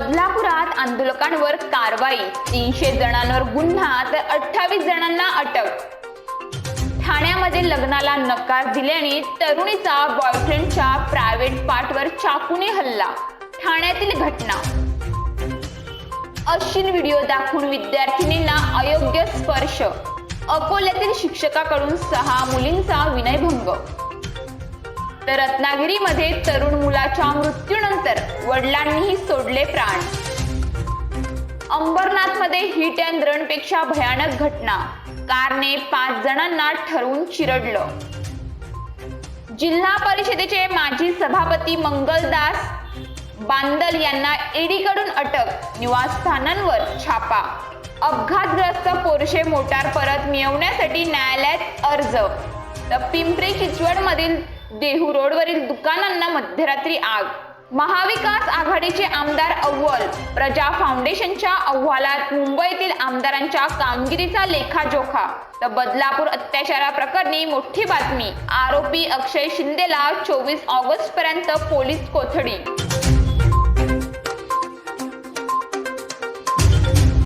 बदलापुरात आंदोलकांवर कारवाई. तीनशे जणांवर गुन्हा तर अठ्ठावीस जणांना अटक. ठाण्यामध्ये लग्नाला नकार दिल्याने तरुणीचा बॉयफ्रेंडच्या प्रायव्हेट पार्टवर चाकूने हल्ला. ठाण्यातील घटना. अश्लील व्हिडिओ दाखवून विद्यार्थिनींना अयोग्य स्पर्श. अकोल्यातील शिक्षकाकडून सहा मुलींचा विनयभंग. तर रत्नागिरीमध्ये तरुण मुलाच्या मृत्यूनंतर वडिलांनीही सोडले प्राण. अंबरनाथमध्ये हिट अँड रनपेक्षा भयानक घटना. कारने पाच जणांना ठरवून चिरडलं. जिल्हा परिषदेचे माजी सभापती मंगलदास बांदल यांना ईडीकडून अटक निवासस्थानांवर छापा. अपघातग्रस्त पोरशे मोटार परत मिळवण्यासाठी न्यायालयात अर्ज. तर पिंपरी चिंचवडमधील देहू रोडवरील दुकानांना मध्यरात्री आग. महाविकास आघाडीचे आमदार अव्वल. प्रजा फाउंडेशनच्या अहवालात मुंबईतील आमदारांच्या कामगिरीचा लेखाजोखा. तर बदलापूर अत्याचाराप्रकरणी मोठी बातमी. आरोपी अक्षय शिंदेला चोवीस ऑगस्ट पर्यंत पोलीस कोठडी